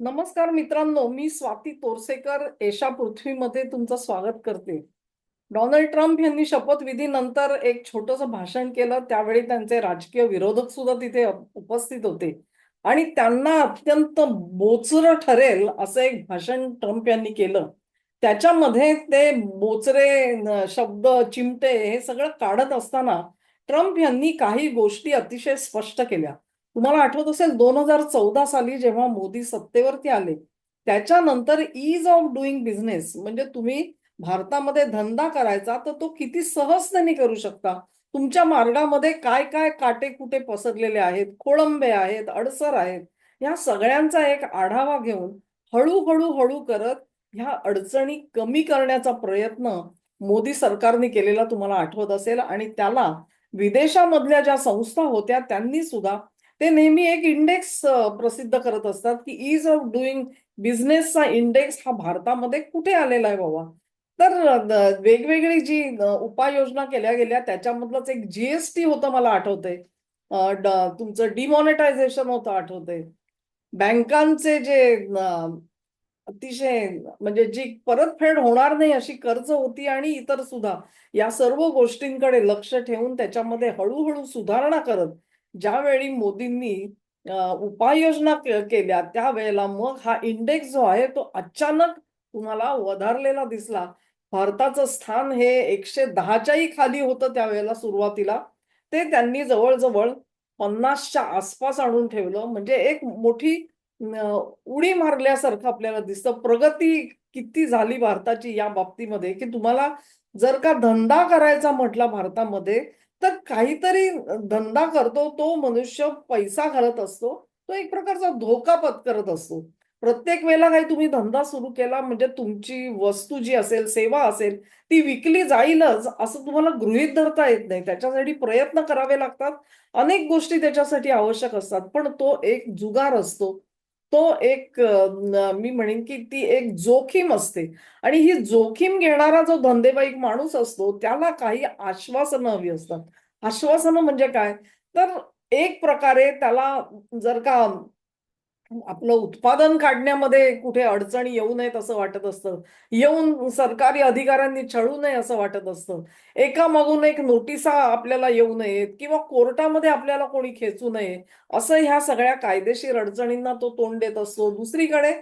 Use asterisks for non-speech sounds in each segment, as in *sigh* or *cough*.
नमस्कार मित्रांनो मी स्वाती तोरसेकर एशा पृथ्वीमध्ये तुमचं स्वागत करते. डोनाल्ड ट्रम्प यांनी शपथविधीनंतर एक छोटंसं भाषण केलं. त्यावेळी त्यांचे राजकीय विरोधक सुद्धा तिथे उपस्थित होते. आणि त्यांना अत्यंत बोचरं ठरेल असं एक भाषण ट्रम्प यांनी केलं. त्याच्यामध्ये ते बोचरे शब्द चिमटे हे सगळं काढत असताना ट्रम्प यांनी काही गोष्टी अतिशय स्पष्ट केल्या. तुम्हाला आठवत असेल दोन हजार चौदा साली जेव्हा मोदी सत्तेवरती आले त्याच्यानंतर इज ऑफ डुईंग बिझनेस म्हणजे तुम्ही भारतामध्ये धंदा करायचा तर तो किती सहजतेने करू शकता. तुमच्या मार्गामध्ये काय काय काटे कुटे पसरलेले आहेत खोळंबे आहेत अडसर आहेत ह्या सगळ्यांचा एक आढावा घेऊन हळूहळू हळू करत ह्या अडचणी कमी करण्याचा प्रयत्न मोदी सरकारने केलेला तुम्हाला आठवत असेल. आणि त्याला विदेशामधल्या ज्या संस्था होत्या त्यांनी सुद्धा ते नेहमी एक इंडेक्स प्रसिद्ध करत असतात की इज ऑफ डुईंग बिझनेसचा इंडेक्स हा भारतामध्ये कुठे आलेला आहे बाबा? तर वेगवेगळी जी उपाययोजना केल्या गेल्या त्याच्यामधलंच एक जीएसटी होतं मला आठवतंय. तुमचं डिमॉनिटायझेशन होतं आठवतंय. बँकांचे जे अतिशय म्हणजे जी परतफेड होणार नाही अशी कर्ज होती आणि इतर सुद्धा या सर्व गोष्टींकडे लक्ष ठेवून त्याच्यामध्ये हळूहळू सुधारणा करत ज्यावेळी मोदींनी उपाययोजना केल्या त्यावेळेला मग हा इंडेक्स जो आहे तो अचानक तुम्हाला वधारलेला दिसला. भारताचं स्थान हे एकशे दहाच्याही खाली होतं त्यावेळेला सुरुवातीला. ते त्यांनी जवळजवळ पन्नासच्या आसपास आणून ठेवलं. म्हणजे एक मोठी उडी मारल्यासारखं आपल्याला दिसतं. प्रगती किती झाली भारताची या बाबतीमध्ये की तुम्हाला जर का धंदा करायचा म्हटला भारतामध्ये तर काहीतरी धंदा करतो तो मनुष्य पैसा घालत असतो तो एक प्रकारचा धोका पत्करत असतो. प्रत्येक वेळेला काही तुम्ही धंदा सुरू केला म्हणजे तुमची वस्तू जी असेल सेवा असेल ती विकली जाईलच असं तुम्हाला गृहित धरता येत नाही. त्याच्यासाठी प्रयत्न करावे लागतात. अनेक गोष्टी त्याच्यासाठी आवश्यक असतात पण तो एक जुगार असतो. तो एक मी म्हणेन की ती एक जोखीम असते. आणि ही जोखीम घेणारा जो धंदेवाईक माणूस असतो त्याला काही आश्वासनं हवी असतात. आश्वासनं म्हणजे काय? तर एक प्रकारे त्याला जर का आपलं उत्पादन काढण्यामध्ये कुठे अडचणी येऊ नयेत असं वाटत असतं. येऊन सरकारी अधिकाऱ्यांनी छळू नये असं वाटत असतं. एका मागून एक नोटिसा आपल्याला येऊ नयेत किंवा कोर्टामध्ये आपल्याला कोणी खेचू नये असं ह्या सगळ्या कायदेशीर अडचणींना तो तोंड देत असतो. दुसरीकडे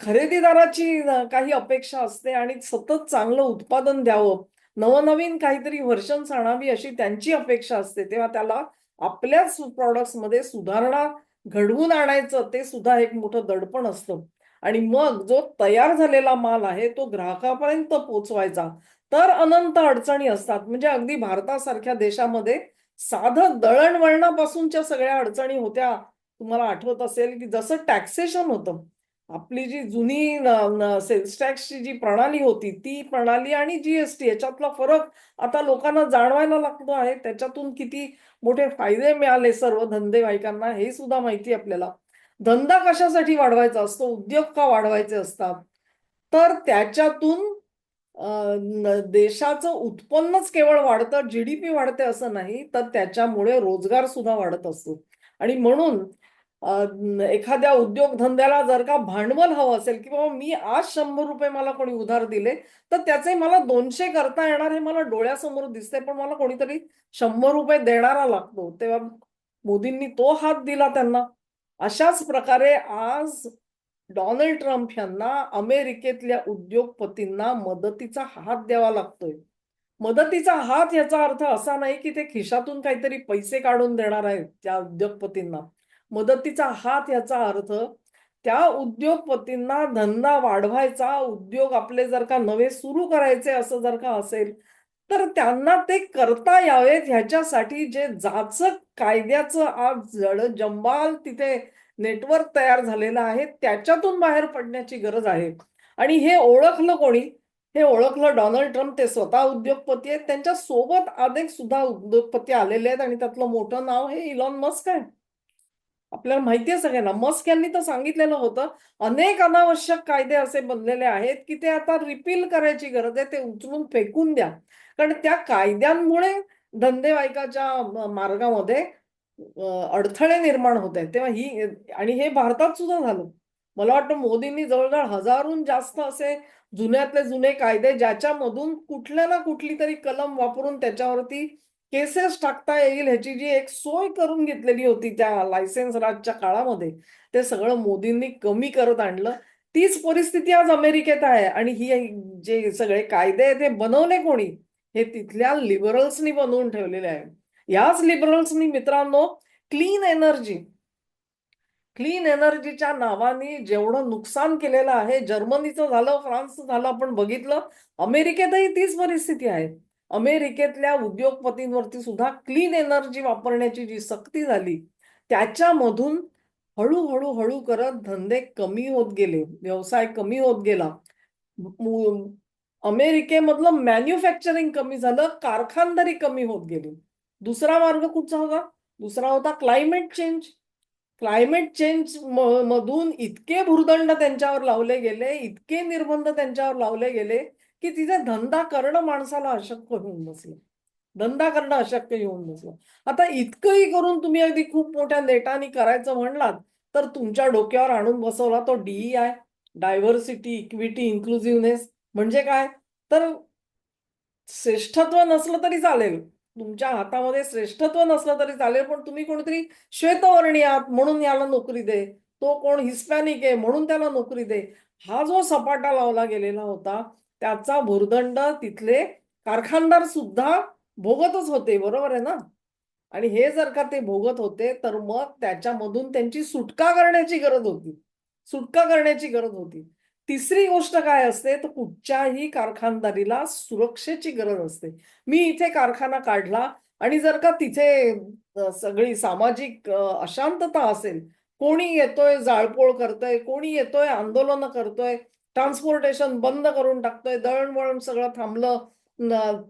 खरेदीदाराची काही अपेक्षा असते आणि सतत चांगलं उत्पादन द्यावं. नवनवीन काहीतरी व्हर्शन आणावी अशी त्यांची अपेक्षा असते. तेव्हा त्याला आपल्याच प्रॉडक्ट्समध्ये सुधारणा घडवून आणायचं ते सुद्धा एक मोठं दडपण असतं. आणि मग जो तयार झालेला माल आहे तो ग्राहकापर्यंत पोचवायचा तर अनंत अडचणी असतात. म्हणजे अगदी भारतासारख्या देशामध्ये साधं दळणवळणापासूनच्या सगळ्या अडचणी होत्या. तुम्हाला आठवत असेल की जसं टॅक्सेशन होतं आपली जी जुनी सेल्स टॅक्सची जी प्रणाली होती ती प्रणाली आणि जीएसटी याच्यातला फरक आता लोकांना जाणवायला लागतो आहे. त्याच्यातून किती मोठे फायदे मिळाले सर्व धंदेवाईकांना हे सुद्धा माहिती आपल्याला. धंदा कशासाठी वाढवायचा असतो? उद्योग का वाढवायचे असतात? तर त्याच्यातून देशाचं उत्पन्नच केवळ वाढतं जीडीपी वाढते असं नाही तर त्याच्यामुळे रोजगार सुद्धा वाढत असतो. आणि म्हणून एखाद्या उद्योगधंद्याला जर का भांडवल हवं असेल की बाबा मी आज शंभर रुपये मला कोणी उधार दिले तर त्याचे मला दोनशे करता येणार हे मला डोळ्यासमोर दिसते पण मला कोणीतरी शंभर रुपये देणारा लागतो. तेव्हा मोदींनी तो हात दिला त्यांना. अशाच प्रकारे आज डोनाल्ड ट्रम्प यांना अमेरिकेतल्या उद्योगपतींना मदतीचा हात द्यावा लागतोय. मदतीचा हात याचा अर्थ असा नाही की ते खिशातून काहीतरी पैसे काढून देणार आहेत त्या उद्योगपतींना. मदतीचा हात याचा अर्थ त्या उद्योगपतींना धंदा वाढवायचा उद्योग आपले जर का नवे सुरू करायचे असं जर का असेल तर त्यांना ते करता यावेत ह्याच्यासाठी जे जाचक कायद्याचं आज जड जंबाल तिथे नेटवर्क तयार झालेलं आहे त्याच्यातून बाहेर पडण्याची गरज आहे. आणि हे ओळखलं कोणी? हे ओळखलं डोनाल्ड ट्रम्प ते स्वतः उद्योगपती आहेत त्यांच्यासोबत अनेक सुद्धा उद्योगपती आलेले आहेत आणि त्यातलं मोठं नाव हे इलॉन मस्क आहे. आपल्याला माहिती आहे सगळ्यांना. मस्क यांनी तर सांगितलेलं होतं अनेक अनावश्यक कायदे असे बनलेले आहेत की ते आता रिपील करायची गरज आहे ते उचलून फेकून द्या. कारण त्या कायद्यांमुळे धंदेवाईकाच्या मार्गामध्ये अडथळे निर्माण होत आहेत. तेव्हा ही आणि हे भारतात सुद्धा झालं. मला वाटतं मोदींनी जवळजवळ हजारून जास्त असे जुन्यातले जुने कायदे ज्याच्यामधून कुठल्या ना कुठली तरी कलम वापरून त्याच्यावरती केसेस टाकता येईल ह्याची जी एक सोय करून घेतलेली होती त्या लायसेन्स राजच्या काळामध्ये ते सगळं मोदींनी कमी करत आणलं. तीच परिस्थिती आज अमेरिकेत आहे आणि ही जे सगळे कायदे आहेत ते बनवले कोणी? हे तिथल्या लिबरल्सनी बनवून ठेवलेले आहे याच लिबरल्सनी मित्रांनो क्लीन एनर्जी क्लीन एनर्जीच्या नावाने जेवढं नुकसान केलेलं आहे जर्मनीचं झालं फ्रान्सचं झालं आपण बघितलं अमेरिकेतही तीच परिस्थिती आहे. अमेरिकेतल्या उद्योगपतींवरती सुद्धा क्लीन एनर्जी वापरण्याची जी सक्ती झाली त्याच्यामधून हळूहळू हळू करत धंदे कमी होत गेले व्यवसाय कमी होत गेला. अमेरिकेमधलं मॅन्युफॅक्चरिंग कमी झालं कारखानदारी कमी होत गेली. दुसरा मार्ग कुठचा होता? दुसरा होता क्लायमेट चेंज क्लायमेट चेंज मधून इतके भुर्दंड त्यांच्यावर लावले गेले इतके निर्बंध त्यांच्यावर लावले गेले की तिथे धंदा करणं माणसाला अशक्य होऊन बसलं. धंदा करणं अशक्य होऊन बसलं. आता इतकंही करून तुम्ही अगदी खूप मोठ्या नेटाने करायचं म्हणलात तर तुमच्या डोक्यावर आणून बसवला तो D E I diversity equity inclusiveness म्हणजे काय? तर श्रेष्ठत्व नसलं तरी चालेल. तुमच्या हातामध्ये श्रेष्ठत्व नसलं तरी चालेल पण तुम्ही कोणीतरी श्वेतवर्णी आहात म्हणून याला नोकरी दे. तो कोण हिस्पॅनिक आहे म्हणून त्याला नोकरी दे. हा जो सपाटा लावला गेलेला होता त्याचा भुर्दंड तिथले कारखानदार सुद्धा भोगतच होते बरोबर आहे ना? आणि हे जर का ते भोगत होते तर मग त्याच्यामधून त्यांची सुटका करण्याची गरज होती. सुटका करण्याची गरज होती. तिसरी गोष्ट काय असते तर कुठच्याही कारखानदारीला सुरक्षेची गरज असते. मी इथे कारखाना काढला आणि जर का तिथे सगळी सामाजिक अशांतता असेल कोणी येतोय जाळपोळ करतोय कोणी येतोय आंदोलन करतोय ट्रान्सपोर्टेशन बंद करून टाकतोय. दळणवळण सगळं थांबलं.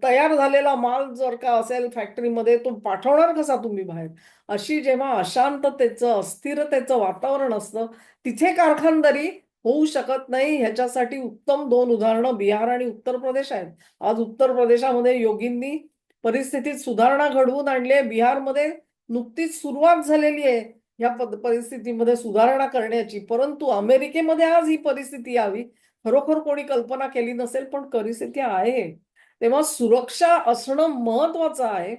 तयार झालेला माल जर का असेल फॅक्टरीमध्ये तो पाठवणार कसा तुम्ही बाहेर? अशी जेव्हा अशांततेचं अस्थिरतेचं वातावरण असतं तिथे कारखानदारी होऊ शकत नाही. ह्याच्यासाठी उत्तम दोन उदाहरणं बिहार आणि उत्तर प्रदेश आहेत. आज उत्तर प्रदेशामध्ये योगींनी परिस्थितीत सुधारणा घडवून आणली आहे. बिहारमध्ये नुकतीच सुरुवात झालेली आहे. या परिस्थितीमध्ये सुधारणा करण्याची परंतु अमेरिकेमध्ये आज ही परिस्थिती यावी. खरोखर कोणी कल्पना केली नसेल पण परिस्थिती आहे. तेव्हा सुरक्षा असणं महत्वाचं आहे.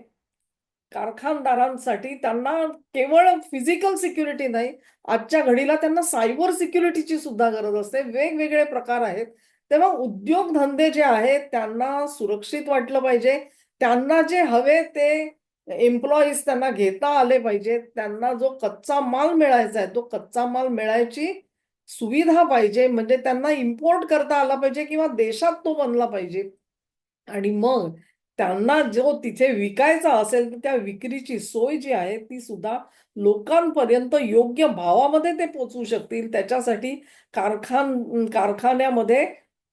कारखानदारांसाठी त्यांना केवळ फिजिकल सिक्युरिटी नाही आजच्या घडीला त्यांना सायबर सिक्युरिटीची सुद्धा गरज असते. वेगवेगळे प्रकार आहेत. तेव्हा उद्योगधंदे जे आहेत त्यांना सुरक्षित वाटलं पाहिजे. त्यांना जे हवे ते एम्प्लॉईज त्यांना घेता आले पाहिजेत त्यांना जो कच्चा माल मिळायचा आहे तो कच्चा माल मिळायची सुविधा पाहिजे. म्हणजे त्यांना इम्पोर्ट करता आला पाहिजे किंवा देशात तो बनला पाहिजे. आणि मग त्यांना जो तिथे विकायचा असेल तर त्या विक्रीची सोय जी आहे ती सुद्धा लोकांपर्यंत योग्य भावामध्ये ते पोचवू शकतील. त्याच्यासाठी कारखान कारखान्यामध्ये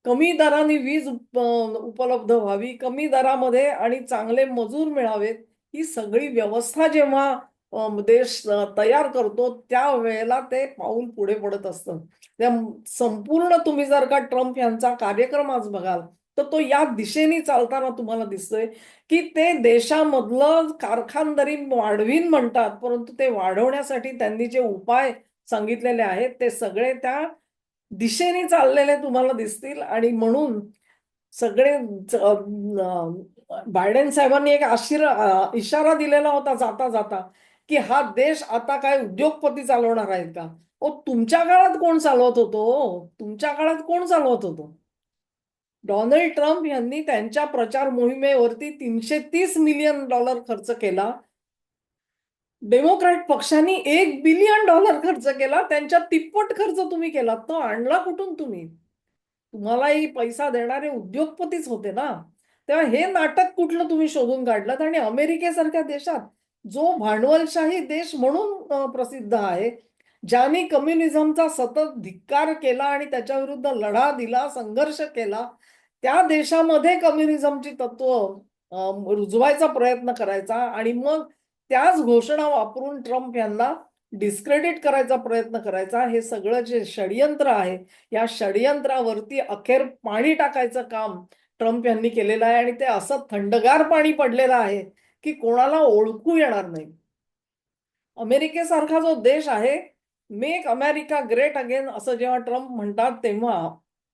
कमी दराने वीज उप उपलब्ध व्हावी कमी दरामध्ये आणि चांगले मजूर मिळावेत. ही सगळी व्यवस्था जेव्हा देश तयार करतो त्या वेळेला ते पाऊल पुढे पडत असतं. त्या संपूर्ण तुम्ही जर का ट्रम्प यांचा कार्यक्रम आज बघाल तर तो या दिशेने चालताना तुम्हाला दिसतोय की ते देशामधलं कारखानदारी वाढवीन म्हणतात परंतु ते वाढवण्यासाठी त्यांनी जे उपाय सांगितलेले आहेत ते सगळे त्या दिशेने चाललेले तुम्हाला दिसतील. आणि म्हणून सगळे बायडेन साहेबांनी एक आशीर इशारा दिलेला होता जाता जाता की हा देश आता काय उद्योगपती चालवणार आहेत का? ओ तुमच्या काळात कोण चालवत होतो तुमच्या काळात कोण चालवत होतो? डोनाल्ड ट्रम्प यांनी त्यांच्या प्रचार मोहिमेवरती तीनशे तीस मिलियन डॉलर खर्च केला. डेमोक्रॅट पक्षाने एक बिलियन डॉलर खर्च केला. त्यांच्या तिप्पट खर्च तुम्ही केला तो आणला कुठून तुम्ही? तुम्हालाही पैसा देणारे उद्योगपतीच होते ना. तेव्हा हे नाटक कुठलं तुम्ही शोधून काढलं आणि अमेरिकेसारख्या देशात जो भांडवलशाही देश म्हणून प्रसिद्ध आहे ज्यांनी कम्युनिझमचा सतत धिक्कार केला आणि त्याच्या विरुद्ध लढा दिला संघर्ष केला त्या देशामध्ये कम्युनिझमची तत्व रुजवायचा प्रयत्न करायचा आणि मग त्याच घोषणा वापरून ट्रम्प यांना डिस्क्रेडिट करायचा प्रयत्न करायचा. हे सगळं जे षडयंत्र आहे या षडयंत्रावरती अखेर पाणी टाकायचं काम ट्रम्प यांनी केलेलं आहे आणि ते असं थंडगार पाणी पडलेलं आहे की कोणाला ओळखू येणार नाही. अमेरिकेसारखा जो देश आहे मेक अमेरिका ग्रेट अगेन असं जेव्हा ट्रम्प म्हणतात तेव्हा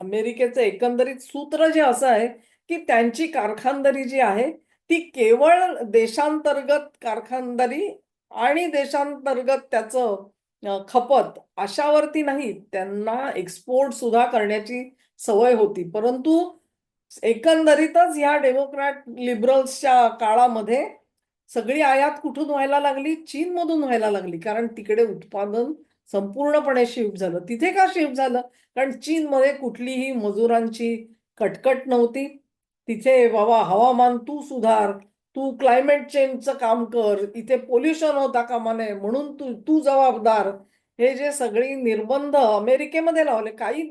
अमेरिकेचं एकंदरीत सूत्र जे असं आहे की त्यांची कारखानदारी जी आहे ती केवळ देशांतर्गत कारखानदारी आणि देशांतर्गत त्याचं खपत अशावरती नाही त्यांना एक्सपोर्ट सुद्धा करण्याची सवय होती. परंतु एकंदरीतच ह्या डेमोक्रॅट लिबरल्सच्या काळामध्ये सगळी आयात कुठून व्हायला लागली? चीनमधून व्हायला लागली. कारण तिकडे उत्पादन संपूर्णपणे शिफ्ट झालं. तिथे का शिफ्ट झालं? कारण चीनमध्ये कुठलीही मजुरांची कटकट नव्हती. तिथे बाबा हवामान तू सुधार तू क्लायमेट चेंजचं काम कर इथे पोल्युशन होता कामा नये म्हणून तू तू जबाबदार. हे जे सगळी निर्बंध अमेरिकेमध्ये लावले काही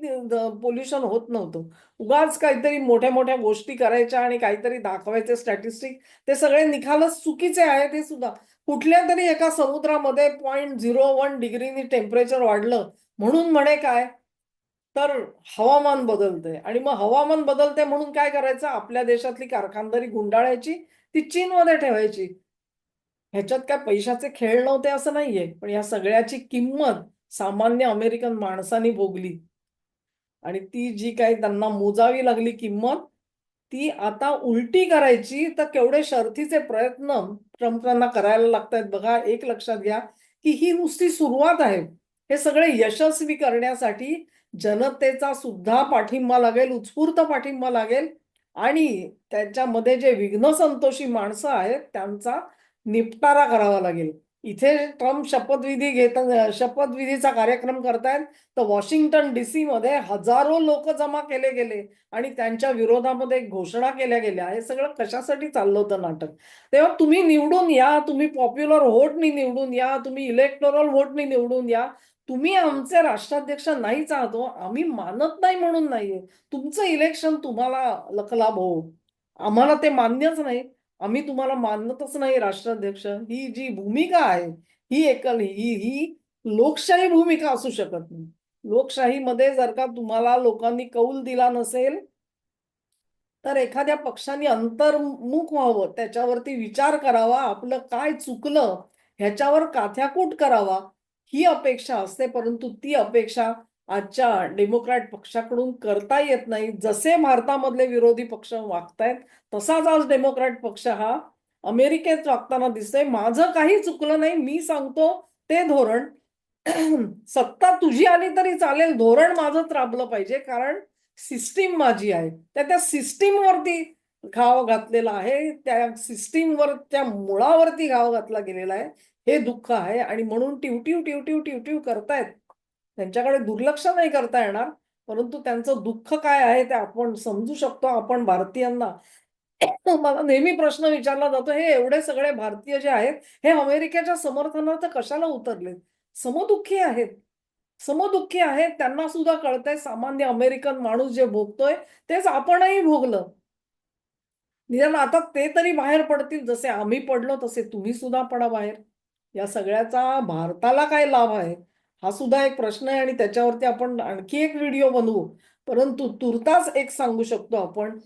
पोल्युशन होत नव्हतं. उगाच काहीतरी मोठ्या मोठ्या गोष्टी करायच्या आणि काहीतरी दाखवायचे स्टॅटिस्टिक ते सगळे निकालच चुकीचे आहेत हे सुद्धा. कुठल्या तरी एका समुद्रामध्ये पॉईंट झिरो वन डिग्रीनी टेम्परेचर वाढलं म्हणून म्हणे काय? तर हवामान बदलते आणि मग हवामान बदलते म्हणून काय करायचं? आपल्या देशातली कारखानदारी गुंडाळायची ती चीनमध्ये ठेवायची. ह्याच्यात काय पैशाचे खेळ नव्हते असं नाहीये. पण या सगळ्याची किंमत सामान्य अमेरिकन माणसानी भोगली. आणि ती जी काही त्यांना मोजावी लागली किंमत ती आता उलटी करायची तर केवढे शर्थीचे प्रयत्न ट्रम्पांना करायला लागतायत. बघा एक लक्षात घ्या की ही नुसती सुरुवात आहे. हे सगळे यशस्वी करण्यासाठी जनतेचा सुद्धा पाठिंबा लागेल उत्स्फूर्त पाठिंबा लागेल. आणि त्याच्यामध्ये जे विघ्न संतोषी माणसं आहेत त्यांचा निपटारा करावा लागेल. इथे ट्रम्प शपथविधी घेत शपथविधीचा कार्यक्रम करतायत तर वॉशिंग्टन डीसी मध्ये हजारो लोक जमा केले गेले आणि त्यांच्या विरोधामध्ये घोषणा केल्या गेल्या. हे सगळं कशासाठी चाललं होतं नाटक? तेव्हा तुम्ही निवडून या तुम्ही पॉप्युलर व्होटनी निवडून या तुम्ही इलेक्टोरल व्होटनी निवडून या. तुम्ही आमचे राष्ट्राध्यक्ष नाही चाहतो आम्ही मानत नाही म्हणून नाहीये. तुमचं इलेक्शन तुम्हाला लखलाभ हो. आम्हाला ते मान्यच नाही. आम्ही तुम्हाला मानतच नाही राष्ट्राध्यक्ष. ही जी भूमिका आहे ही एकल ही ही लोकशाही भूमिका असू शकत नाही. लोकशाहीमध्ये जर का तुम्हाला लोकांनी कौल दिला नसेल तर एखाद्या पक्षाने अंतर्मुख व्हावं त्याच्यावरती विचार करावा आपलं काय चुकलं ह्याच्यावर काथ्याकूट करावा ही अपेक्षा असते परंतु ती अपेक्षा आजच्या डेमोक्रॅट पक्षाकडून करता येत नाही जसे भारतामधले विरोधी पक्ष वागतायत तसाच आज डेमोक्रॅट पक्ष हा अमेरिकेत वागताना दिसतोय. माझं काही चुकलं नाही मी सांगतो ते धोरण. *clears throat* सत्ता तुझी आली तरी चालेल धोरण माझंच राबलं पाहिजे कारण सिस्टीम माझी आहे. त्या त्या सिस्टीमवरती घाव घातलेला आहे त्या सिस्टीमवर त्या मुळावरती घाव घातला गेलेला आहे. हे दुःख आहे आणि म्हणून टिवटिव टिवटिव टिवटिव करतायत. त्यांच्याकडे दुर्लक्ष नाही करता येणार परंतु त्यांचं दुःख काय आहे ते आपण समजू शकतो आपण भारतीयांना. *coughs* मला नेहमी प्रश्न विचारला जातो हे एवढे सगळे भारतीय जे आहेत हे अमेरिकेच्या समर्थनार्थ कशाला उतरले समदुःखी आहेत. समदुःखी आहेत त्यांना सुद्धा कळतंय सामान्य अमेरिकन माणूस जे भोगतोय तेच आपणही भोगलं. निदान आता ते तरी बाहेर पडतील जसे आम्ही पडलो तसे तुम्ही सुद्धा पडा बाहेर. या सगळ्याचा भारताला काय लाभ आहे? हा सुद्धा एक प्रश्न आहे आणि त्याच्यावरती आपण आणखी एक व्हिडिओ बनवू. परंतु तुर्तास एक सांगू शकतो आपण.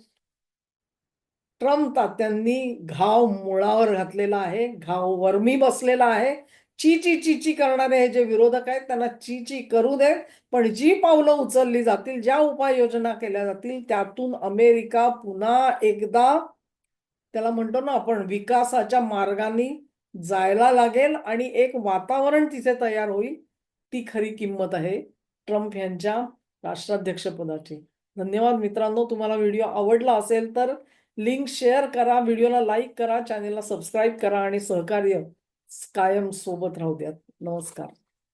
ट्रम्प तात्यांनी घाव मुळावर घातलेला आहे घाव वर्मी बसलेला आहे. ची ची ची ची करणारे हे जे विरोधक आहेत त्यांना ची ची करू दे पण जी पावलं उचलली जातील ज्या उपाययोजना केल्या जातील त्यातून अमेरिका पुन्हा एकदा त्याला म्हणतो ना आपण विकासाच्या मार्गाने जायला लागेल आणि एक वातावरण तिथे तयार होईल. ती खरी किंमत आहे ट्रम्प यांच्या राष्ट्राध्यक्षपदाची धन्यवाद मित्रांनो तुम्हाला व्हिडिओ आवडला असेल तर लिंक शेअर करा व्हिडिओला लाईक करा चॅनेलला सबस्क्राईब करा आणि सहकार्य कायम सोबत राहू द्यात. नमस्कार.